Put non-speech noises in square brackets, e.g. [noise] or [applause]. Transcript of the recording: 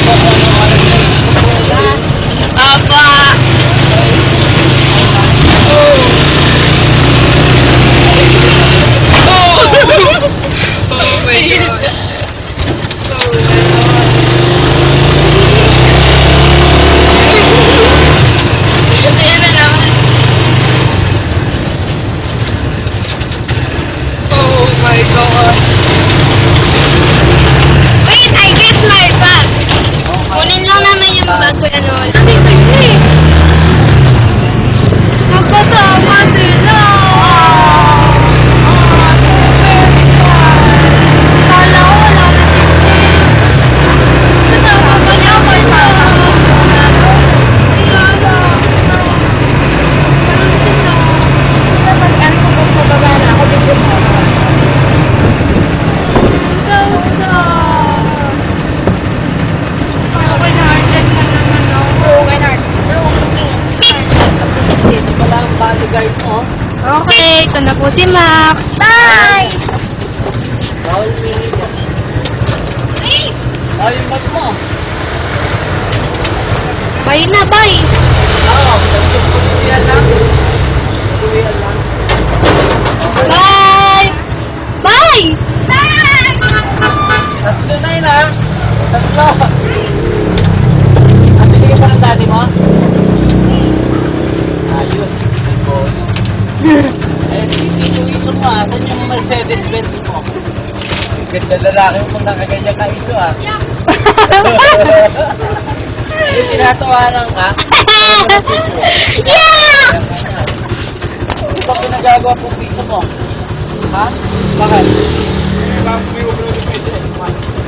Thank you. guide off. Okay, ito na po si Max. Bye! Bawal mini dyan. Ay! Ay, yung mo. Bye na, bye! Oo, oh, nagsukulian lang. Kulian lang. Mercedes-Benz mo? Ganda lalaki mo nakaganyan ka iso [laughs] ha. Hindi tinatawanan ka. yeah! Ano ba pinagagawa pong piso mo? Ha? Bakit? Ganun